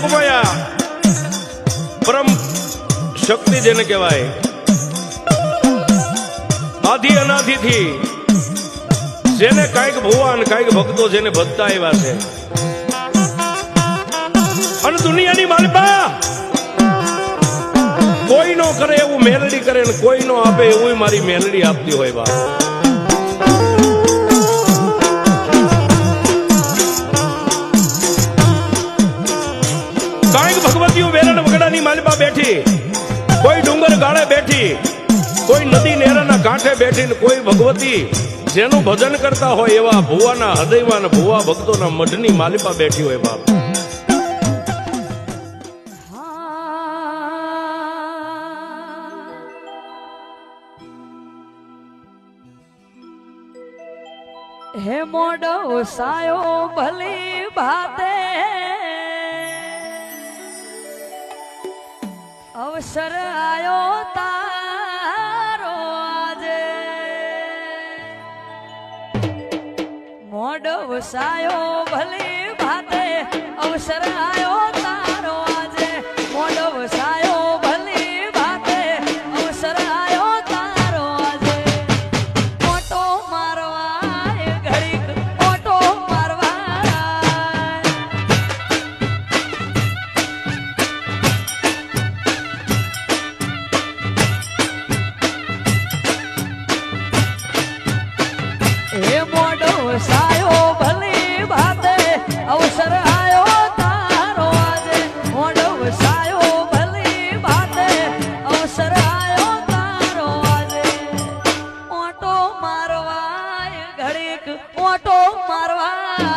યોગમાયા પરમ શક્તિ જેને કહેવાય, આધિ અનાધિથી જેને કાંઈક ભુવા અને કાંઈક ભક્તો જેને ભક્તા આવ્યા છે. અને દુનિયાની માલિકા કોઈ નો કરે એવું મેલડી કરે ને કોઈ નો આપે એવું મારી મેલડી આપતી હોય બા કાંઈક વેરાના વગડાની માલિકા બેઠી. કોઈ ડુંગર ગાળે બેઠી. કોઈ નદી નેરાના કાંઠે બેઠીને કોઈ ભગવતી જેનું ભજન કરતા હોય એવા ભુવાના હૃદયમાં ભુવા ભક્તોના મઢની માલિપા બેઠી હોય બાપ. હે મોડો સાયો ભલી ભાતે અવસર આવ્યો તારો આજે. મોડો સાયો ભલી ભાતે અવસર આયો ઘડીક ઓટો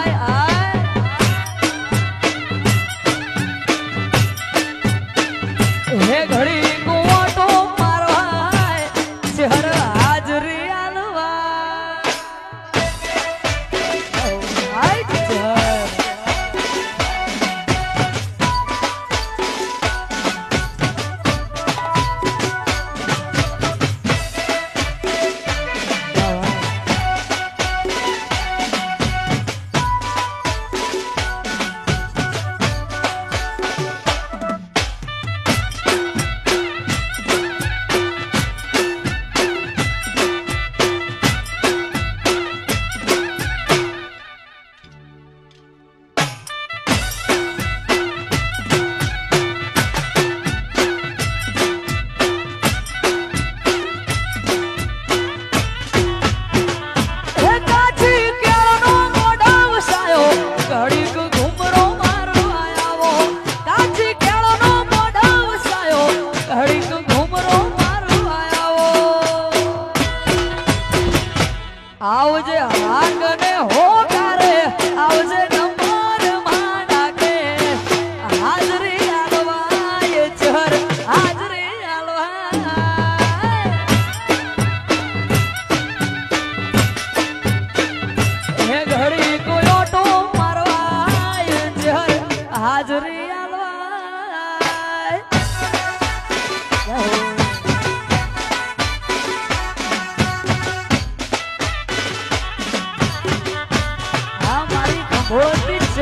આવજે હાંગને હોકારે,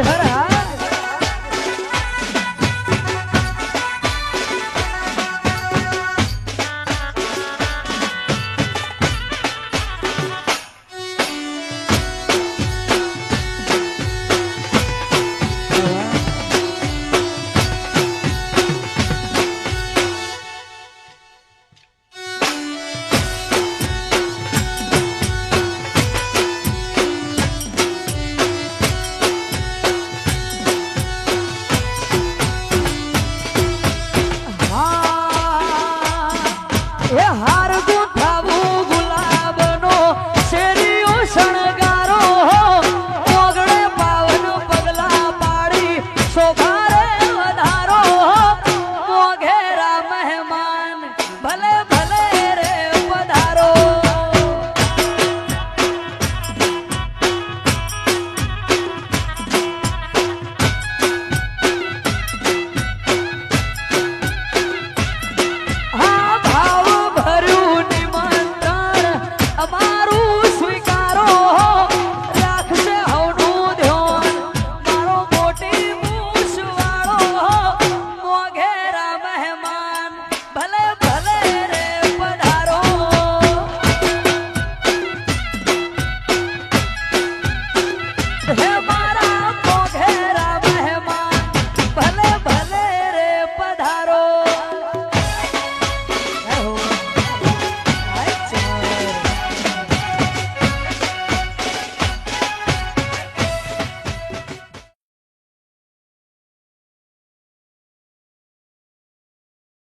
Guadalajara. É raro